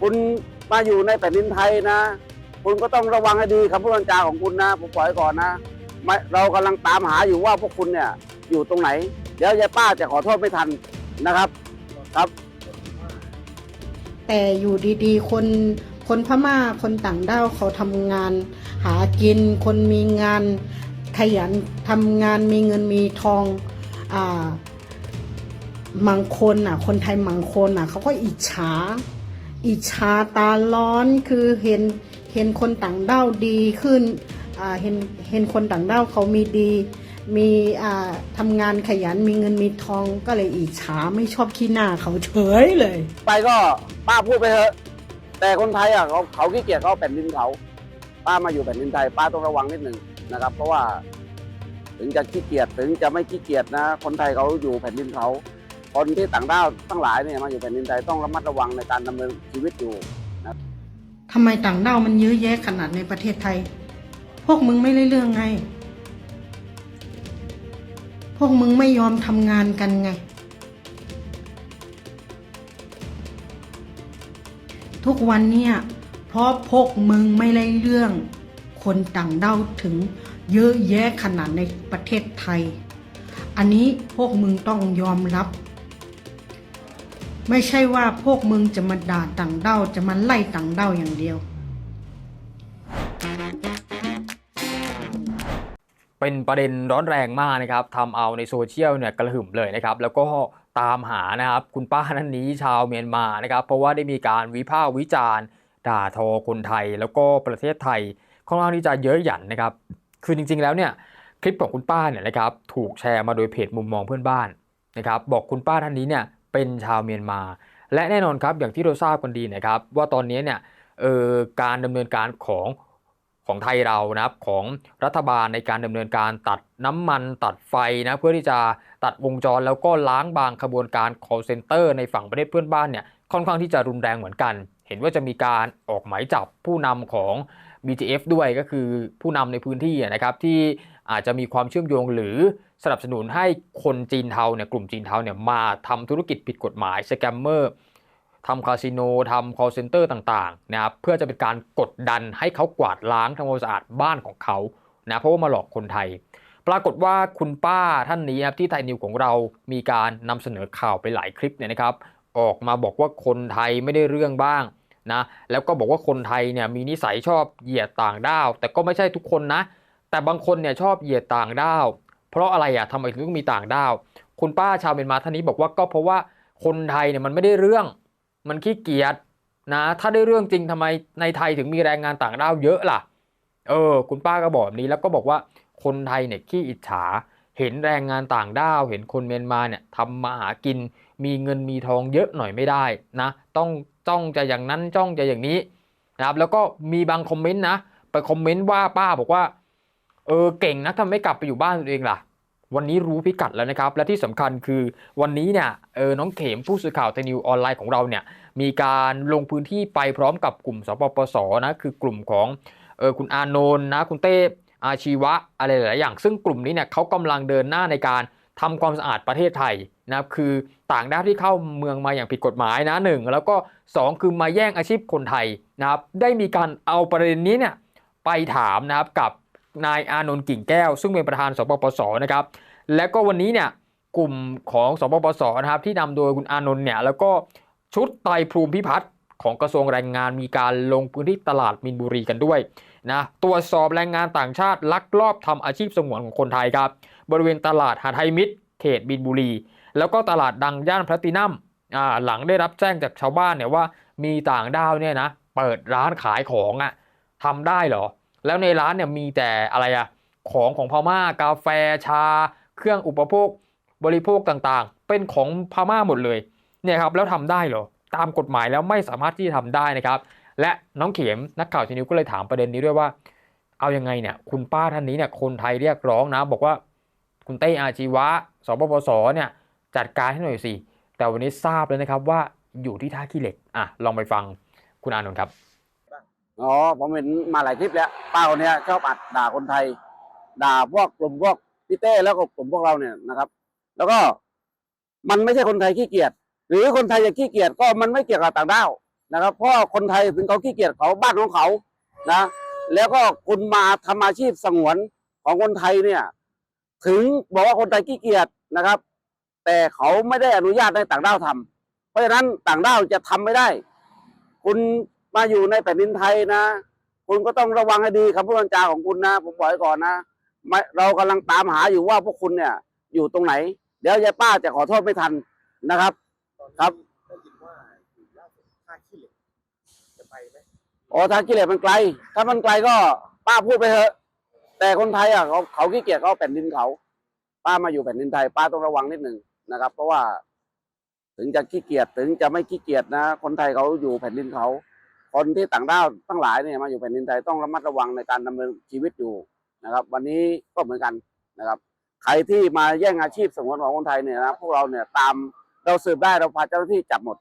คุณมาอยู่ในแผ่นดินไทยนะ คุณก็ต้องระวังให้ดีคำพูดจาของคุณนะ ผมปล่อยก่อนนะเรากำลังตามหาอยู่ว่าพวกคุณเนี่ยอยู่ตรงไหน เดี๋ยวยายป้าจะขอโทษไม่ทันนะครับครับ แต่อยู่ดีๆ คนคนพม่าคนต่างด้าวเขาทำงาน หากินคนมีงานขยันทำงานมีเงินมีทองอ่าบางคนอะ คนไทยบางคนอะเขาก็อิจฉา อิจฉาตาร้อนคือเห็นเห็นคนต่างด้าวดีขึ้นเห็นเห็นคนต่างด้าวเขามีดี มีทำงานขยันมีเงินมีทองก็เลยอิจฉาไม่ชอบขี้หน้าเขาเฉยเลย ไปก็ป้าพูดไปเถอะ แต่คนไทยอะเขาเขาขี้เกียจเขาแผ่นดินเขา ป้ามาอยู่แผ่นดินไทยป้าต้องระวังนิดหนึ่งนะครับ เพราะว่า ถึงจะขี้เกียจถึงจะไม่ขี้เกียจนะ คนไทยเขาอยู่แผ่นดินเขา คนที่ต่างด้าวทั้งหลายเนี่ยมาอยู่แผ่นดินไทยต้องระมัดระวังในการดำเนินชีวิตอยู่ทำไมต่างด้าวมันเยอะแยะขนาดในประเทศไทย พวกมึงไม่ได้เรื่องไง พวกมึงไม่ยอมทำงานกันไง ทุกวันเนี่ยเพราะพวกมึงไม่ได้เรื่อง คนต่างด้าวถึงเยอะแยะขนาดในประเทศไทย อันนี้พวกมึงต้องยอมรับ ไม่ใช่ว่าพวกมึงจะมาด่าต่างด้าวจะมาไล่ต่างด้าวอย่างเดียว เป็นประเด็นร้อนแรงมากนะครับทำเอาในโซเชียลเนี่ยกระหึ่มเลยนะครับ แล้วก็ตามหานะครับ คุณป้าท่านนี้ชาวเมียนมานะครับ เพราะว่าได้มีการวิพากษ์วิจารณ์ ด่าทอคนไทย แล้วก็ประเทศไทยค่อนข้างที่จะเยอะหยันนะครับ คือจริง ๆ แล้วเนี่ยคลิปของคุณป้าเนี่ยนะครับถูกแชร์มาโดยเพจมุมมองเพื่อนบ้านนะครับ บอกคุณป้าท่านนี้เนี่ย เป็นชาวเมียนมา และแน่นอนครับอย่างที่เราทราบกันดีนะครับว่าตอนนี้เนี่ยเอ่อการดำเนินการของของไทยเรานะครับของรัฐบาลในการดำเนินการตัดน้ำมันตัดไฟนะเพื่อที่จะตัดวงจรแล้วก็ล้างบางขบวนการ call center ในฝั่งประเทศเพื่อนบ้านเนี่ยค่อนข้างที่จะรุนแรงเหมือนกัน เห็นว่าจะมีการออกหมายจับผู้นำของ BTF ด้วยก็คือผู้นำในพื้นที่นะครับที่ อาจจะมีความเชื่อมโยงหรือสนับสนุนให้คนจีนเทาเนี่ยกลุ่มจีนเทาเนี่ยมาทำธุรกิจผิดกฎหมายสแกมเมอร์ทำคาสิโนทำ call center ต่างๆนะครับเพื่อจะเป็นการกดดันให้เขากวาดล้างทำความสะอาดบ้านของเขานะเพราะว่ามาหลอกคนไทย ปรากฏว่าคุณป้าท่านนี้ครับที่ไทยนิวของเรามีการนำเสนอข่าวไปหลายคลิปเนี่ยนะครับ ออกมาบอกว่าคนไทยไม่ได้เรื่องบ้างนะแล้วก็บอกว่าคนไทยเนี่ยมีนิสัยชอบเหยียดต่างด้าว แต่ก็ไม่ใช่ทุกคนนะ แต่บางคนเนี่ยชอบเหยียดต่างด้าว เพราะอะไรอะทำไมถึงต้องมีต่างด้าว คุณป้าชาวเมียนมาท่านนี้บอกว่าก็เพราะว่าคนไทยเนี่ยมันไม่ได้เรื่อง มันขี้เกียจนะถ้าได้เรื่องจริงทำไมในไทยถึงมีแรงงานต่างด้าวเยอะล่ะ เออ คุณป้าก็บอกแบบนี้แล้วก็บอกว่าคนไทยเนี่ยขี้อิจฉา เห็นแรงงานต่างด้าว เห็นคนเมียนมาเนี่ยทำมาหากิน มีเงินมีทองเยอะหน่อยไม่ได้นะ ต้องจ้องจะอย่างนั้นจ้องจะอย่างนี้นะครับ แล้วก็มีบางคอมเมนต์นะ ไปคอมเมนต์ว่าป้าบอกว่า เออเก่งนะทำไมไม่กลับไปอยู่บ้านตัวเองล่ะ วันนี้รู้พิกัดแล้วนะครับ และที่สำคัญคือวันนี้เนี่ยเออน้องเข็มผู้สื่อข่าวไทยนิวออนไลน์ของเราเนี่ยมีการลงพื้นที่ไปพร้อมกับกลุ่มสปปสนะคือกลุ่มของเออคุณอานนท์นะคุณเต้อาชีวะอะไรหลายอย่าง ซึ่งกลุ่มนี้เนี่ยเขากำลังเดินหน้าในการทำความสะอาดประเทศไทยนะครับคือต่างด้าวที่เข้าเมืองมาอย่างผิดกฎหมายนะหนึ่งแล้วก็สองคือมาแย่งอาชีพคนไทยนะครับได้มีการเอาประเด็นนี้เนี่ยไปถามนะครับกับ นายอานนท์กิ่งแก้ว ซึ่งเป็นประธานสปปสนะครับและก็วันนี้เนี่ยกลุ่มของสปปสนะครับที่นำโดยคุณอานนท์เนี่ยแล้วก็ชุดไตรภูมิพิพัฒน์ของกระทรวงแรงงานมีการลงพื้นที่ตลาดมินบุรีกันด้วยนะตรวจสอบแรงงานต่างชาติลักลอบทำอาชีพสงวนของคนไทยครับบริเวณตลาดหาไทยมิตร เขตบินบุรี แล้วก็ตลาดดังย่านพลัตินัมหลังได้รับแจ้งจากชาวบ้านเนี่ยว่ามีต่างด้าวเนี่ยนะเปิดร้านขายของอะ่ะทำได้เหรอ แล้วในร้านเนี่ยมีแต่อะไรอะของของพม่ากาแฟชา เครื่องอุปโภคบริโภคต่างๆ เป็นของพม่าหมดเลยเนี่ยครับแล้วทำได้เหรอตามกฎหมายแล้วไม่สามารถที่จะทำได้นะครับ และน้องเข็มนักข่าวทีนิวก็เลยถามประเด็นนี้ด้วยว่า เอายังไงเนี่ยคุณป้าท่านนี้เนี่ยคนไทยเรียกร้องนะ บอกว่าคุณเต้อาชีวะสปปสเนี่ยจัดการให้หน่อยสิแต่วันนี้ทราบแล้วนะครับว่าอยู่ที่ท่าขี้เหล็กอะลองไปฟังคุณอานนท์ครับ อ๋อผมเห็นมาหลายคลิปแล้วเป้าเนี้ยชอบอัดด่าคนไทย ด่าพวกกลุ่มพวกพี่เต้แล้วก็กลุ่มพวกเราเนี่ยนะครับ แล้วก็มันไม่ใช่คนไทยขี้เกียจหรือคนไทยจะขี้เกียจก็มันไม่เกี่ยวกับต่างด้าวนะครับ เพราะคนไทยถึงเขาขี้เกียจเขาบ้านของเขานะ แล้วก็คุณมาทำอาชีพสงวนของคนไทยเนี่ย ถึงบอกว่าคนไทยขี้เกียจนะครับ แต่เขาไม่ได้อนุญาตให้ต่างด้าวทำเพราะฉะนั้นต่างด้าวจะทำไม่ได้ คุณ มาอยู่ในแผ่นดินไทยนะ คุณก็ต้องระวังให้ดีคำพูดคำจาของคุณนะ ผมบอกไว้ก่อนนะไม่เรากำลังตามหาอยู่ว่าพวกคุณเนี่ย อยู่ตรงไหน เดี๋ยวยายป้าจะขอโทษไม่ทันนะครับ ครับได้ยินว่าอยู่ล่าสุดท่าขี้เหล็กจะไปไหมอ๋อทางกิเลสมันไกล ถ้ามันไกลก็ป้าพูดไปเถอะ แต่คนไทยอะเขาเขาขี้เกียจเขาเอาแผ่นดินเขา ป้ามาอยู่แผ่นดินไทย ป้าต้องระวังนิดหนึ่งนะครับ เพราะว่า ถึงจะขี้เกียจถึงจะไม่ขี้เกียจนะ คนไทยเขาอยู่แผ่นดินเขา คนที่ต่างด้าวทั้งหลายเนี่ยมาอยู่แผ่นดินไทยต้องระมัดระวังในการดำเนินชีวิตอยู่นะครับ วันนี้ก็เหมือนกันนะครับใครที่มาแย่งอาชีพสงวนของคนไทยเนี่ยนะพวกเราเนี่ยตามเราสืบได้เราพาเจ้าหน้าที่จับหมด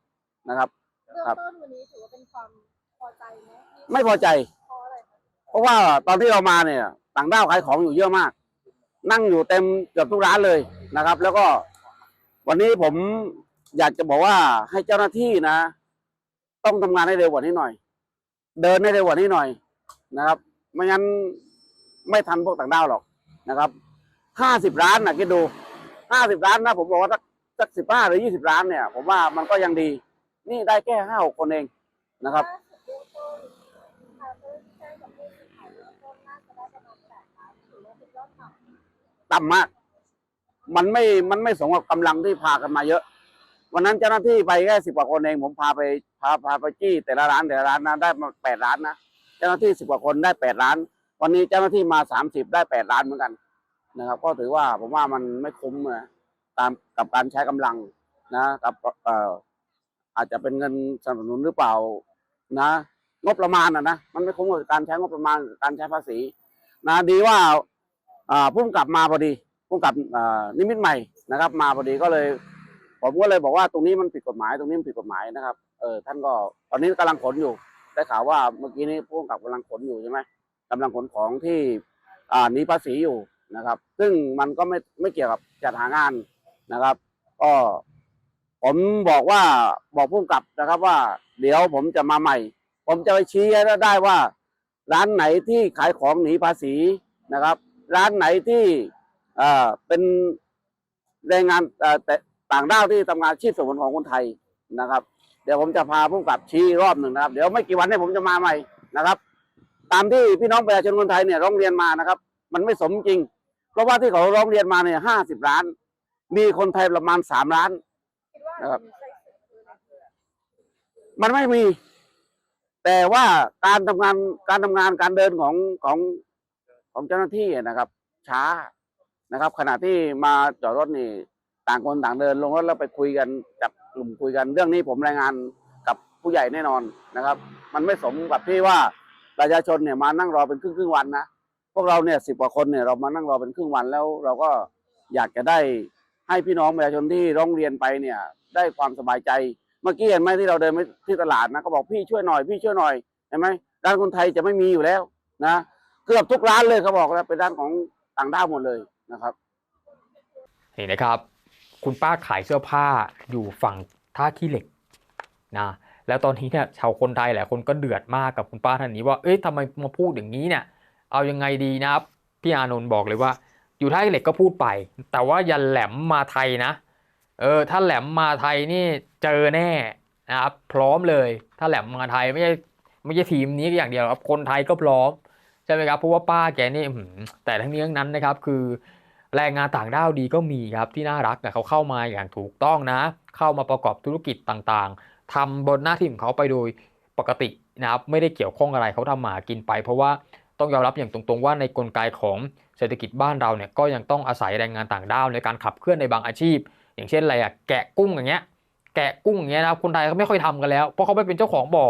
นะครับเริ่มครับต้นวันนี้ถือว่าเป็นความพอใจไหมที่ไม่พอใจเพราะอะไรคะเพราะว่าตอนที่เรามาเนี่ย ต่างด้าวขายของอยู่เยอะมาก นั่งอยู่เต็มเกือบทุกร้านเลยนะครับ แล้วก็วันนี้ผมอยากจะบอกว่าให้เจ้าหน้าที่นะ ต้องทำงานให้เร็วกว่านี้หน่อย เดินให้เร็วกว่านี้หน่อยนะครับ ไม่งั้นไม่ทันพวกต่างด้าวหรอกนะครับห้าสิบร้านนะคิดดูห้าสิบร้านนะ ผมบอกว่าสักสักสิบห้าหรือยี่สิบร้านเนี่ย ผมว่ามันก็ยังดี นี่ได้แค่ห้าหกคนเองนะครับต่ำต่ำมาก มันไม่มันไม่สมกับกำลังที่พากันมาเยอะ วันนั้นเจ้าหน้าที่ไปแค่สิบกว่าคนเองผมพาไปพาพาไปจี้แต่ละร้านแต่ละร้านนะได้มาแปดร้านนะเจ้าหน้าที่สิบกว่าคนได้แปดล้าน วันนี้เจ้าหน้าที่มาสามสิบได้แปดล้านเหมือนกันนะครับ ก็ถือว่าผมว่ามันไม่คุ้มนะตามกับการใช้กำลังนะกับเอ่ออาจจะเป็นเงินสนับสนุนหรือเปล่านะ งบประมาณอะนะมันไม่คุ้มกับการใช้งบประมาณการใช้ภาษี นะดีว่าอ่าพุ่งกลับมาพอดีพุ่งกลับอ่านิมิตใหม่นะครับ มาพอดีก็เลย ผมก็เลยบอกว่าตรงนี้มันผิดกฎหมายตรงนี้มันผิดกฎหมายนะครับเออท่านก็ตอนนี้กำลังขนอยู่ ได้ข่าวว่าเมื่อกี้นี้พุ่งกับกำลังขนอยู่ใช่ไหมกำลังขนของที่อ่าหนีภาษีอยู่นะครับ ซึ่งมันก็ไม่ไม่เกี่ยวกับจัดหางานนะครับ ก็ผมบอกว่าบอกพุ่งกับนะครับว่า เดี๋ยวผมจะมาใหม่ ผมจะไปชี้ให้ได้ว่า ร้านไหนที่ขายของหนีภาษีนะครับ ร้านไหนที่เอ่อเป็นแรงงานแต่ ต่างด้าวที่ทำงานชีพสมุนของคนไทยนะครับ เดี๋ยวผมจะพาผู้กับชี้รอบหนึ่งนะครับ เดี๋ยวไม่กี่วันนี้ผมจะมาใหม่นะครับ ตามที่พี่น้องประชาชนคนไทยเนี่ยร้องเรียนมานะครับ มันไม่สมจริง เพราะว่าที่เขาร้องเรียนมาเนี่ยห้าสิบล้าน มีคนไทยประมาณสามล้านนะครับ มันไม่มี แต่ว่าการทำงานการทำงานการเดินของของของเจ้าหน้าที่นะครับ ช้านะครับ ขณะที่มาจอดรถนี่ ต่างคนต่างเดินลงรถแล้วไปคุยกันจับกลุ่มคุยกันเรื่องนี้ผมรายงานกับผู้ใหญ่แน่นอนนะครับ มันไม่สมกับที่ว่าประชาชนเนี่ยมานั่งรอเป็นครึ่งครึ่งวันนะพวกเราเนี่ยสิบกว่าคนเนี่ยเรามานั่งรอเป็นครึ่งวันแล้ว เราก็อยากจะได้ให้พี่น้องประชาชนที่ร้องเรียนไปเนี่ยได้ความสบายใจ เมื่อกี้เห็นไหมที่เราเดินไปที่ตลาดนะก็บอกพี่ช่วยหน่อยพี่ช่วยหน่อยเห็นไหมร้านคนไทยจะไม่มีอยู่แล้วนะเกือบทุกร้านเลยเขาบอกแล้วเป็นร้านของต่างด้าวหมดเลยนะครับนี่นะครับ คุณป้าขายเสื้อผ้าอยู่ฝั่งท่าขี้เหล็กนะแล้วตอนนี้เนี่ยชาวคนไทยหลายคนก็เดือดมากกับคุณป้าท่านนี้ว่าเอ๊ะทำไมมาพูดอย่างนี้เนี่ยเอายังไงดีนะครับพี่อานนท์บอกเลยว่า อยู่ท่าขี้เหล็กก็พูดไป แต่ว่าอย่าแหลมมาไทยนะเออถ้าแหลมมาไทยนี่เจอแน่นะครับพร้อมเลย ถ้าแหลมมาไทยไม่ใช่ไม่ใช่ทีมนี้อย่างเดียวครับคนไทยก็พร้อมใช่ไหมครับเพราะว่าป้าแกนี่แต่ทั้งนี้ทั้งนั้นนะครับ คือ แรงงานต่างด้าวดีก็มีครับที่น่ารักอะเขาเข้ามาอย่างถูกต้องนะ เข้ามาประกอบธุรกิจต่างๆทำบนหน้าที่ของเขาไปโดยปกตินะครับไม่ได้เกี่ยวข้องอะไรเขาทำมาหากินไป เพราะว่าต้องยอมรับอย่างตรงๆ ว่าในกลไกของเศรษฐกิจบ้านเราเนี่ยก็ยังต้องอาศัยแรงงานต่างด้าวในการขับเคลื่อนในบางอาชีพ อย่างเช่นอะไรอะแกะกุ้งอย่างเงี้ยแกะกุ้งอย่างเงี้ยนะครับคนไทยเขาไม่ค่อยทำกันแล้วเพราะเขาไม่เป็นเจ้าของบ่อ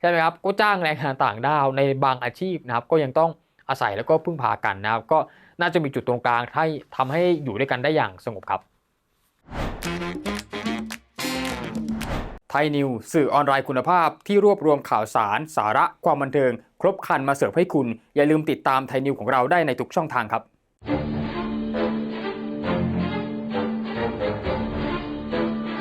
ใช่ไหมครับก็จ้างแรงงานต่างด้าวในบางอาชีพนะครับก็ยังต้องอาศัยแล้วก็พึ่งพากันนะครับก็ น่าจะมีจุดตรงกลางให้ทำให้อยู่ด้วยกันได้อย่างสงบครับไทยนิวสื่อออนไลน์คุณภาพที่รวบรวมข่าวสาร สาระความบันเทิง ครบครันมาเสิร์ฟให้คุณ อย่าลืมติดตามไทยนิวของเราได้ในทุกช่องทางครับ